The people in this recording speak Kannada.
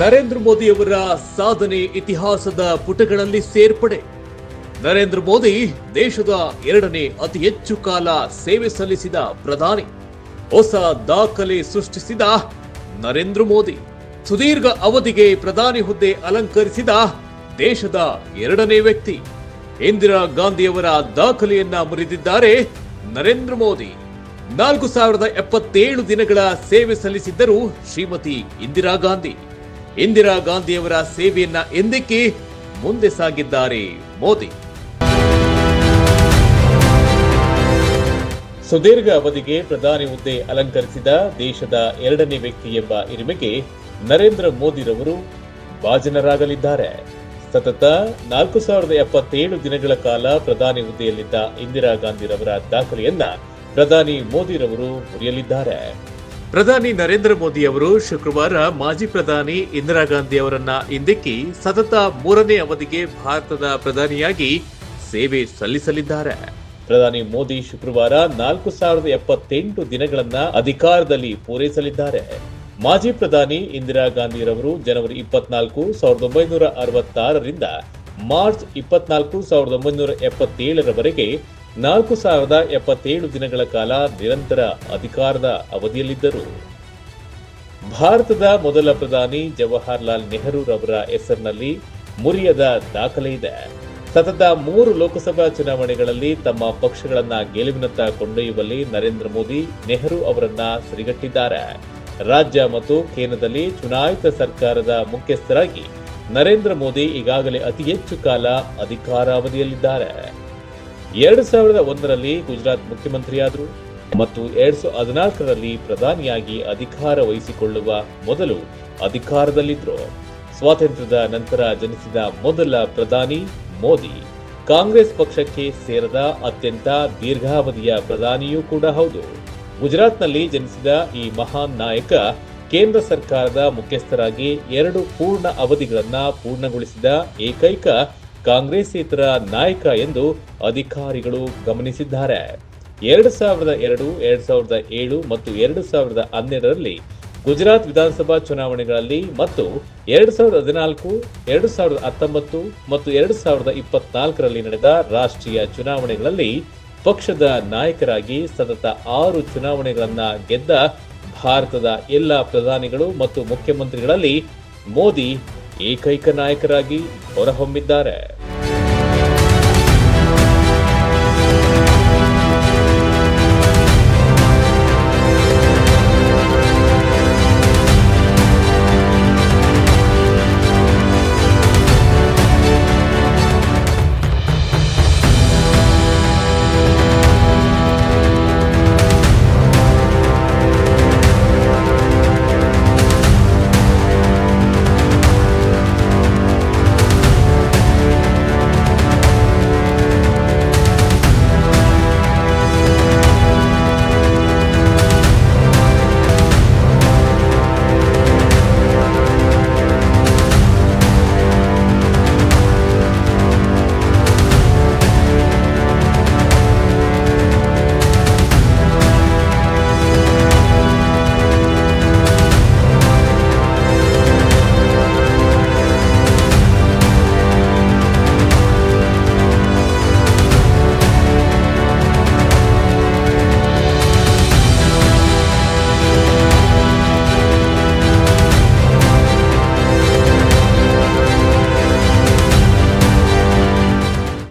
ನರೇಂದ್ರ ಮೋದಿಯವರ ಸಾಧನೆ ಇತಿಹಾಸದ ಪುಟಗಳಲ್ಲಿ ಸೇರ್ಪಡೆ. ನರೇಂದ್ರ ಮೋದಿ ದೇಶದ ಎರಡನೇ ಅತಿ ಹೆಚ್ಚು ಕಾಲ ಸೇವೆ ಸಲ್ಲಿಸಿದ ಪ್ರಧಾನಿ. ಹೊಸ ದಾಖಲೆ ಸೃಷ್ಟಿಸಿದ ನರೇಂದ್ರ ಮೋದಿ. ಸುದೀರ್ಘ ಅವಧಿಗೆ ಪ್ರಧಾನಿ ಹುದ್ದೆ ಅಲಂಕರಿಸಿದ ದೇಶದ ಎರಡನೇ ವ್ಯಕ್ತಿ. ಇಂದಿರಾ ಗಾಂಧಿಯವರ ದಾಖಲೆಯನ್ನ ಮುರಿದಿದ್ದಾರೆ ನರೇಂದ್ರ ಮೋದಿ. ನಾಲ್ಕು ಸಾವಿರದ ಎಪ್ಪತ್ತೇಳು ದಿನಗಳ ಸೇವೆ ಸಲ್ಲಿಸಿದ್ದರು ಶ್ರೀಮತಿ ಇಂದಿರಾ ಗಾಂಧಿ. ಇಂದಿರಾ ಗಾಂಧಿಯವರ ಸೇವೆಯನ್ನ ಎಂದಕ್ಕೆ ಮುಂದೆ ಸಾಗಿದ್ದಾರೆ ಮೋದಿ? ಸುದೀರ್ಘ ಅವಧಿಗೆ ಪ್ರಧಾನಿ ಹುದ್ದೆ ಅಲಂಕರಿಸಿದ ದೇಶದ ಎರಡನೇ ವ್ಯಕ್ತಿ ಎಂಬ ಹಿರಿಮೆಗೆ ನರೇಂದ್ರ ಮೋದಿರವರು ಭಾಜನರಾಗಲಿದ್ದಾರೆ. ಸತತ ನಾಲ್ಕು ಸಾವಿರದ ಎಪ್ಪತ್ತೇಳು ದಿನಗಳ ಕಾಲ ಪ್ರಧಾನಿ ಹುದ್ದೆಯಲ್ಲಿದ್ದ ಇಂದಿರಾ ಗಾಂಧಿರವರ ದಾಖಲೆಯನ್ನ ಪ್ರಧಾನಿ ಮೋದಿರವರು ಮುರಿಯಲಿದ್ದಾರೆ. ಪ್ರಧಾನಿ ನರೇಂದ್ರ ಮೋದಿ ಅವರು ಶುಕ್ರವಾರ ಮಾಜಿ ಪ್ರಧಾನಿ ಇಂದಿರಾ ಗಾಂಧಿ ಅವರನ್ನ ಹಿಂದಿಕ್ಕಿ ಸತತ ಮೂರನೇ ಅವಧಿಗೆ ಭಾರತದ ಪ್ರಧಾನಿಯಾಗಿ ಸೇವೆ ಸಲ್ಲಿಸಲಿದ್ದಾರೆ. ಪ್ರಧಾನಿ ಮೋದಿ ಶುಕ್ರವಾರ ನಾಲ್ಕು ಸಾವಿರದ ಎಪ್ಪತ್ತೆಂಟು ದಿನಗಳನ್ನ ಅಧಿಕಾರದಲ್ಲಿ ಪೂರೈಸಲಿದ್ದಾರೆ. ಮಾಜಿ ಪ್ರಧಾನಿ ಇಂದಿರಾ ಗಾಂಧಿರವರು ಜನವರಿ ಇಪ್ಪತ್ನಾಲ್ಕು ಸಾವಿರದ ಒಂಬೈನೂರ ಅರವತ್ತಾರರಿಂದ ಮಾರ್ಚ್ ಇಪ್ಪತ್ನಾಲ್ಕು ಸಾವಿರದ ಒಂಬೈನೂರ ಎಪ್ಪತ್ತೇಳರವರೆಗೆ ನಾಲ್ಕು ಸಾವಿರದ ಎಪ್ಪತ್ತೇಳು ದಿನಗಳ ಕಾಲ ನಿರಂತರ ಅಧಿಕಾರದ ಅವಧಿಯಲ್ಲಿದ್ದರು. ಭಾರತದ ಮೊದಲ ಪ್ರಧಾನಿ ಜವಾಹರ್ಲಾಲ್ ನೆಹರೂರವರ ಹೆಸರಿನಲ್ಲಿ ಮುರಿಯದ ದಾಖಲೆ ಇದೆ. ಸತತ ಮೂರು ಲೋಕಸಭಾ ಚುನಾವಣೆಗಳಲ್ಲಿ ತಮ್ಮ ಪಕ್ಷಗಳನ್ನ ಗೆಲುವಿನತ್ತ ಕೊಂಡೊಯ್ಯುವಲ್ಲಿ ನರೇಂದ್ರ ಮೋದಿ, ನೆಹರು ಅವರನ್ನ ಸರಿಗಟ್ಟಿದ್ದಾರೆ. ರಾಜ್ಯ ಮತ್ತು ಕೇಂದ್ರದಲ್ಲಿ ಚುನಾಯಿತ ಸರ್ಕಾರದ ಮುಖ್ಯಸ್ಥರಾಗಿ ನರೇಂದ್ರ ಮೋದಿ ಈಗಾಗಲೇ ಅತಿ ಹೆಚ್ಚು ಕಾಲ ಅಧಿಕಾರಾವಧಿಯಲ್ಲಿದ್ದಾರೆ. ಎರಡು ಸಾವಿರದ ಒಂದರಲ್ಲಿ ಗುಜರಾತ್ ಮುಖ್ಯಮಂತ್ರಿಯಾದರು ಮತ್ತು ಎರಡ್ ಸಾವಿರದ ಹದಿನಾಲ್ಕರಲ್ಲಿ ಪ್ರಧಾನಿಯಾಗಿ ಅಧಿಕಾರ ವಹಿಸಿಕೊಳ್ಳುವ ಮೊದಲು ಅಧಿಕಾರದಲ್ಲಿದ್ದರು ಸ್ವಾತಂತ್ರ್ಯದ ನಂತರ ಜನಿಸಿದ ಮೊದಲ ಪ್ರಧಾನಿ ಮೋದಿ. ಕಾಂಗ್ರೆಸ್ ಪಕ್ಷಕ್ಕೆ ಸೇರದ ಅತ್ಯಂತ ದೀರ್ಘಾವಧಿಯ ಪ್ರಧಾನಿಯೂ ಕೂಡ ಹೌದು. ಗುಜರಾತ್ನಲ್ಲಿ ಜನಿಸಿದ ಈ ಮಹಾನ್ ನಾಯಕ ಕೇಂದ್ರ ಸರ್ಕಾರದ ಮುಖ್ಯಸ್ಥರಾಗಿ ಎರಡು ಪೂರ್ಣ ಅವಧಿಗಳನ್ನ ಪೂರ್ಣಗೊಳಿಸಿದ ಏಕೈಕ ಕಾಂಗ್ರೆಸ್ಸೇತರ ನಾಯಕ ಎಂದು ಅಧಿಕಾರಿಗಳು ಗಮನಿಸಿದ್ದಾರೆ. ಎರಡು ಸಾವಿರದ ಎರಡು ಎರಡು ಸಾವಿರದ ಏಳು ಮತ್ತು ಎರಡು ಸಾವಿರದ ಹನ್ನೆರಡರಲ್ಲಿ ಗುಜರಾತ್ ವಿಧಾನಸಭಾ ಚುನಾವಣೆಗಳಲ್ಲಿ ಮತ್ತು ಎರಡು ಸಾವಿರದ ಹದಿನಾಲ್ಕು, ಎರಡು ಸಾವಿರದ ಹತ್ತೊಂಬತ್ತು ಮತ್ತು ಎರಡು ಸಾವಿರದ ಇಪ್ಪತ್ನಾಲ್ಕರಲ್ಲಿ ನಡೆದ ರಾಷ್ಟ್ರೀಯ ಚುನಾವಣೆಗಳಲ್ಲಿ ಪಕ್ಷದ ನಾಯಕರಾಗಿ ಸತತ ಆರು ಚುನಾವಣೆಗಳನ್ನು ಗೆದ್ದ ಭಾರತದ ಎಲ್ಲ ಪ್ರಧಾನಿಗಳು ಮತ್ತು ಮುಖ್ಯಮಂತ್ರಿಗಳಲ್ಲಿ ಮೋದಿ ಏಕೈಕ ನಾಯಕರಾಗಿ ಹೊರಹೊಮ್ಮಿದ್ದಾರೆ.